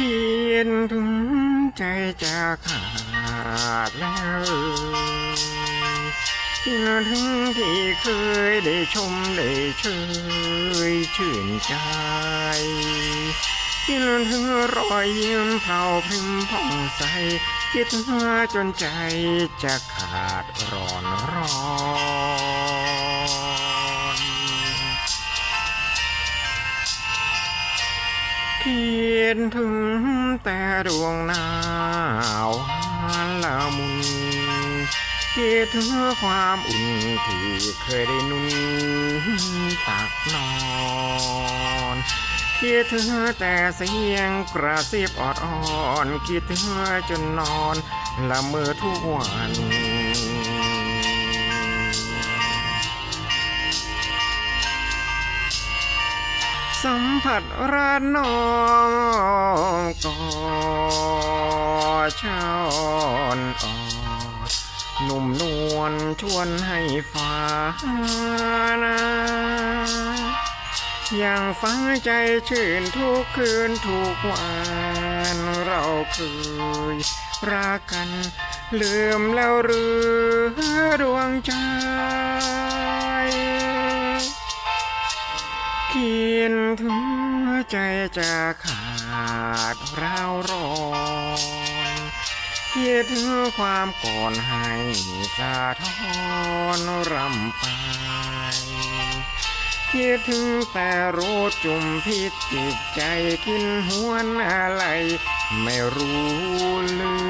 ขียนถึงใจจะขาดแล้วคิดถึงที่เคยได้ชมได้เชยชื่นใจคิดถึงรอยยิ้มเผาพริมผ่องใส คิดถึงจนใจจะขาดร้อนร้อน เขียนถึงแต่ดวงหนาวละมุนคิดถึงความอุ่นที่เคยได้นุ่นตักนอนคิดถึงแต่เสียงกระซิบออดอ่อนคิดถึงจนนอนละเมอทุกวัน สัมผัสรักน้องก่อช่อนอ่อนหนุ่มนวลชวนให้ฟ้านายังฟังใจชื่นทุกคืนทุกวันเราเคยรักกัน ลืมแล้วหรือดวงใจ เขียนถึงใจจะขาดร้าวร้อนเขียนถึงความก่อนให้สาทอนรำไปเขียนถึงแต่รู้จุมพิษจิตใจกินหวนอะไร ไม่รู้ลือ